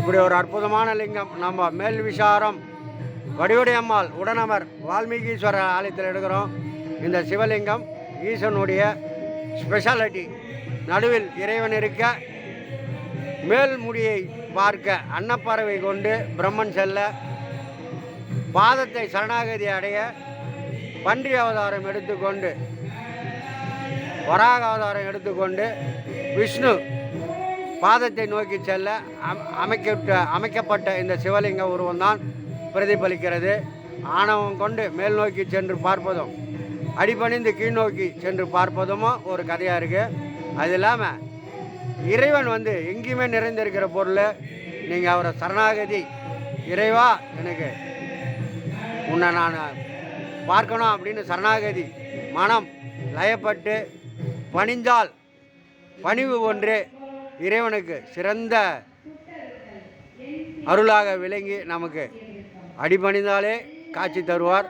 இப்படி ஒரு அற்புதமான லிங்கம் நம்ம மேல் விசாரம் வடிவடையம்மாள் உடனமர் வால்மீகீஸ்வரர் ஆலயத்தில் எடுக்கிறோம். இந்த சிவலிங்கம் ஈசனுடைய ஸ்பெஷாலிட்டி நடுவில் இறைவன் இருக்க மேல் முடியை பார்க்க அன்னப்பறவை கொண்டு பிரம்மன் செல்ல பாதத்தை சரணாகதி அடைய பன்றி அவதாரம் எடுத்துக்கொண்டு வராக அவதாரம் எடுத்துக்கொண்டு விஷ்ணு பாதத்தை நோக்கி செல்ல அம்- அமைக்கப்பட்ட அமைக்கப்பட்ட இந்த சிவலிங்க உருவம்தான் பிரதிபலிக்கிறது. ஆணவம் கொண்டு மேல் நோக்கி சென்று பார்ப்பதும் அடிபணிந்து கீழ் நோக்கி சென்று பார்ப்பதுமோ ஒரு கதையாக இருக்குது அது இல்லாமல் இறைவன் வந்து எங்கேயுமே நிறைந்திருக்கிற பொருள் நீங்கள் அவரை சரணாகதி இறைவா எனக்கு உன்னை நான் பார்க்கணும் அப்படின்னு சரணாகதி மனம் லயப்பட்டு பணிந்தால் பணிவு ஒன்று இறைவனுக்கு சிறந்த அருளாக விளங்கி நமக்கு அடிபணிந்தாலே காட்சி தருவார்.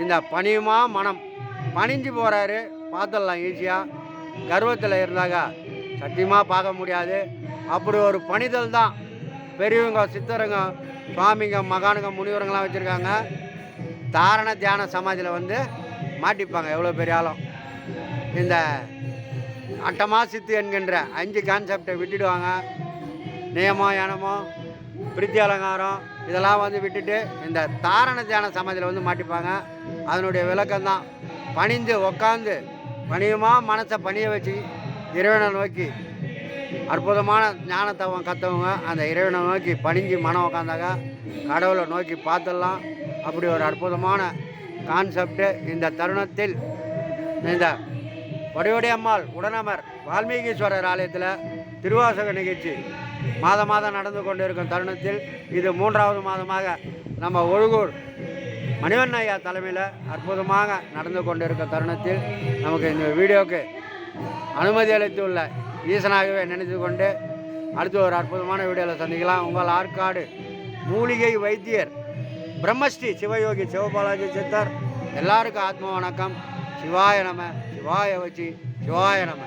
இந்த பணியுமா மனம் பணிஞ்சு போகிறாரு பார்த்துடலாம் ஈஸியாக கர்வத்தில் இருந்தாங்க சத்தியமாக பார்க்க முடியாது. அப்படி ஒரு பணிதல் தான். பெரியவங்க சித்தருங்க சுவாமிங்க மகானுங்க முனிவருங்கெல்லாம் வச்சுருக்காங்க. தாரண தியான சமாதியில் வந்து மாட்டிப்பாங்க. எவ்வளோ பெரிய ஆளும். இந்த அட்டமா சித்து என்கின்ற அஞ்சு கான்செப்டை விட்டுடுவாங்க. நியமம் யானமோ பிரித்தி அலங்காரம் இதெல்லாம் வந்து விட்டுட்டு இந்த தாரண தியான சமாதியில் வந்து மாட்டிப்பாங்க. அதனுடைய விளக்கம் தான் பணிந்து உக்காந்து பணியுமா மனசை பணிய வச்சு இறைவனை நோக்கி அற்புதமான ஞானத்தவம் கற்றவங்க அந்த இறைவனை நோக்கி பணிஞ்சு மனம் உக்காந்தாங்க. கடவுளை நோக்கி பார்த்துடலாம். அப்படி ஒரு அற்புதமான கான்செப்டு இந்த தருணத்தில் இந்த வடிவடி அம்மாள் உடனமர் வால்மீகீஸ்வரர் ஆலயத்தில் திருவாசக நிகழ்ச்சி மாதம் மாதம் நடந்து கொண்டிருக்கும் தருணத்தில் இது மூன்றாவது மாதமாக நம்ம ஒழுகூர் மணிவண்ண ஐயா தலைமையில் அற்புதமாக நடந்து கொண்டிருக்கும் தருணத்தில் நமக்கு இந்த வீடியோவுக்கு அனுமதி அளித்துள்ள ஈசனாகவே நினைத்து கொண்டு அடுத்து ஒரு அற்புதமான வீடியோவில் சந்திக்கலாம். உங்கள் ஆற்காடு மூலிகை வைத்தியர் பிரம்மஸ்ரீ சிவயோகி சிவபாலாஜி சித்தர். எல்லாருக்கும் ஆத்ம வணக்கம். சிவாய நம சிவாய வச்சு சிவாய நம.